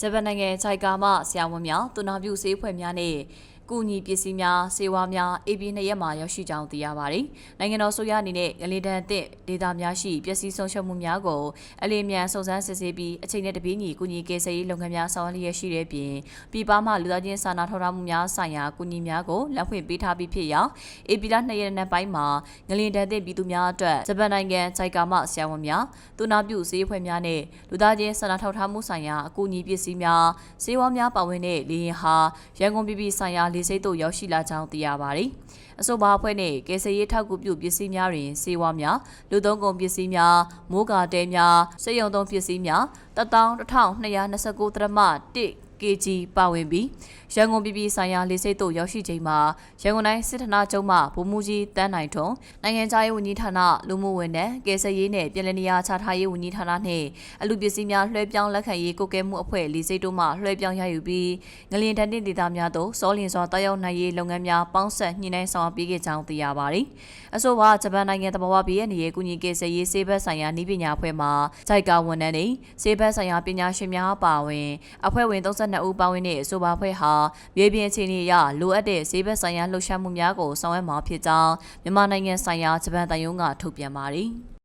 ဂျပန်နိုင်ငံခြိုက်ကာမှဆရာဝန်များတူနာပြုဆေးဖွဲ့များနဲ့ ကုညီပစ္စည်းများစေဝါများ AB နှစ်ရက်မှာရောက်ရှိကြောင်းသိရပါတယ်။နိုင်ငံတော်ဆိုရအနေနဲ့ငလေတန်အသည့်ဒေတာများရှိပျက်စီးဆုံးရှုံးမှုများကိုအလေးမြန်စုံစမ်းစစ်ဆေးပြီးအချိန်နဲ့တပြေးညီကုညီကေဆေးရေးလုပ်ငန်းများဆောင်ရွက်လျက်ရှိတဲ့ပြင်ပြည်ပမှလူသားချင်းစာနာထောက်ထားမှုများဆိုင်ရာကုညီများကိုလက်ဖွင့်ပေးထားပြီးဖြစ်ရာ AB လ2ရက်နေ့ပိုင်းမှာငလင်တန်တဲ့ပြည်သူများအတွက်ဂျပန်နိုင်ငံဂျိုက်ကာမှဆရာဝန်များတူနာပြုဆေးဖွဲ့များနဲ့လူသားချင်းစာနာထောက်ထားမှုဆိုင်ရာအကူအညီပစ္စည်းများဆေးဝါးများပါဝင်တဲ့လေရင်ဟာရန်ကုန်ပြည်ပြည်ဆိုင်ရာလေဆိပ်သို့ရောက်ရှိလာကြောင်းသိရပါတယ်။အဆိုပါအဖွဲ့နဲ့ကယ်ဆယ်ရေးထောက်ကူပြုပစ္စည်းများတွင်ဆေးဝါးများလူသုံးကုန်ပစ္စည်းများမိုးကာတဲများစိတ်ယုံသုံးပစ္စည်းများ11229တရမ1 kg ပါဝင်ပြီးရန်ကုန်ပြည်ပြည်ဆိုင်ရာလေဆိပ်သို့ရောက်ရှိချိန်မှာရန်ကုန်တိုင်းစစ်ဌာနချုပ်မှဗိုလ်မှူးကြီးတန်းနိုင်ထွန်းနိုင်ငံခြားရေးဝန်ကြီးဌာနလူမှုဝန်ထမ်းကယ်ဆယ်ရေးနဲ့ပြည်내နေရာချထားရေးဝန်ကြီးဌာနနှင့်အလူပစ္စည်းများလွှဲပြောင်းလက်ခံရေးကုကဲမှုအဖွဲ့လေဆိပ်တို့မှလွှဲပြောင်းရယူပြီးငလျင်တန်တင်ဒေသများသို့စောလင်စွာတောက်ရောက်နိုင်ရေးလုပ်ငန်းများပေါင်းဆက်ညှိနှိုင်းဆောင်ရွက်ပေးခဲ့ကြောင်းသိရပါသည်။အဆိုပါဂျပန်နိုင်ငံတဘာဝပြည်ရဲ့နေရေးကုညီကယ်ဆယ်ရေးစေဘက်ဆိုင်ရာနှီးပညာအဖွဲ့မှဂျိုက်ကာဝန်ထမ်းတွေစေဘက်ဆိုင်ရာပညာရှင်များပါဝင်အဖွဲ့ဝင်32ဦးပါဝင်တဲ့အဆိုပါအဖွဲ့ဟာမြေပြင်အခြေအနေအရလိုအပ်တဲ့ဈေးဘက်ဆိုင်ရာလှုပ်ရှားမှုများကိုဆောင်ရွက်မှာဖြစ်ကြောင်းမြန်မာနိုင်ငံဆိုင်ရာဂျပန်တန်ယုံကထုတ်ပြန်ပါတယ်။